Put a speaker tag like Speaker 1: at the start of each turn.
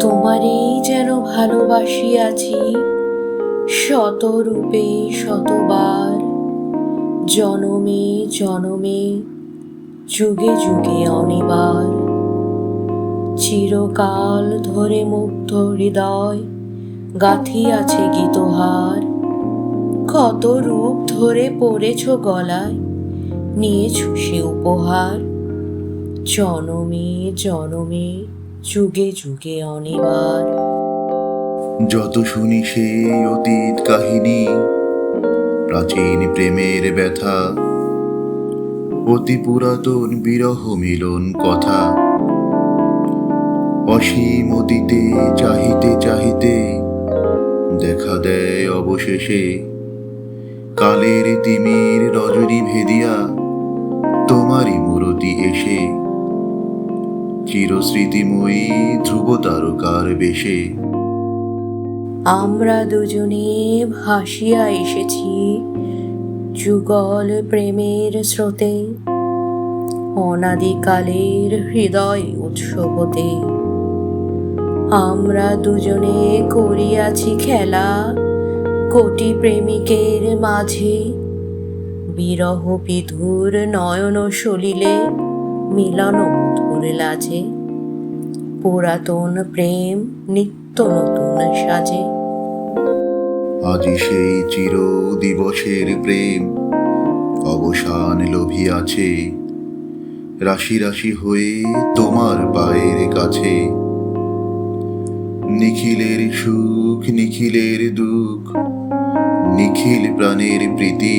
Speaker 1: তোমারেই যেন ভালোবাসিয়াছি শত রূপে শতবার। জনমে জনমে, যুগে যুগে অনিবার। চিরকাল ধরে মুগ্ধ হৃদয় গাথিয়াছে গীতহার। কত রূপ ধরে পড়েছ গলায় নিয়েছ সে উপহার। জনমে জনমে, যুগে যুগে অনিবার।
Speaker 2: যত শুনি সেই অতীত কাহিনী, প্রাচীন প্রেমের ব্যথা, অতি পুরাতন বিরহ মিলন কথা। অসীম অতীতে চাহিতে চাহিতে দেখা দেয় অবশেষে, কালের তিমির রজনী তোমারই মূরতি এসে। চিরস্মৃতিময়ী ধ্রুব তারকার বেশে।
Speaker 1: আমরা দুজনে ভাসিয়া এসেছি যুগল প্রেমের স্রোতে, অনাদিকালের হৃদয় উৎসবতে। আমরা দুজনে করিয়াছি খেলা কোটি প্রেমিকের মাঝে বিরহ বিধুর নয়ন সলিলে মিলন মধুর লাজে। পুরাতন প্রেম নিত্য নতুন সাজে।
Speaker 2: আজি সেই চির দিবসের প্রেম অবসান লোভিয়াছে রাশি রাশি হয়ে তোমার পায়ের কাছে। নিখিলের সুখ, নিখিলের দুঃখ, নিখিল প্রাণের প্রীতি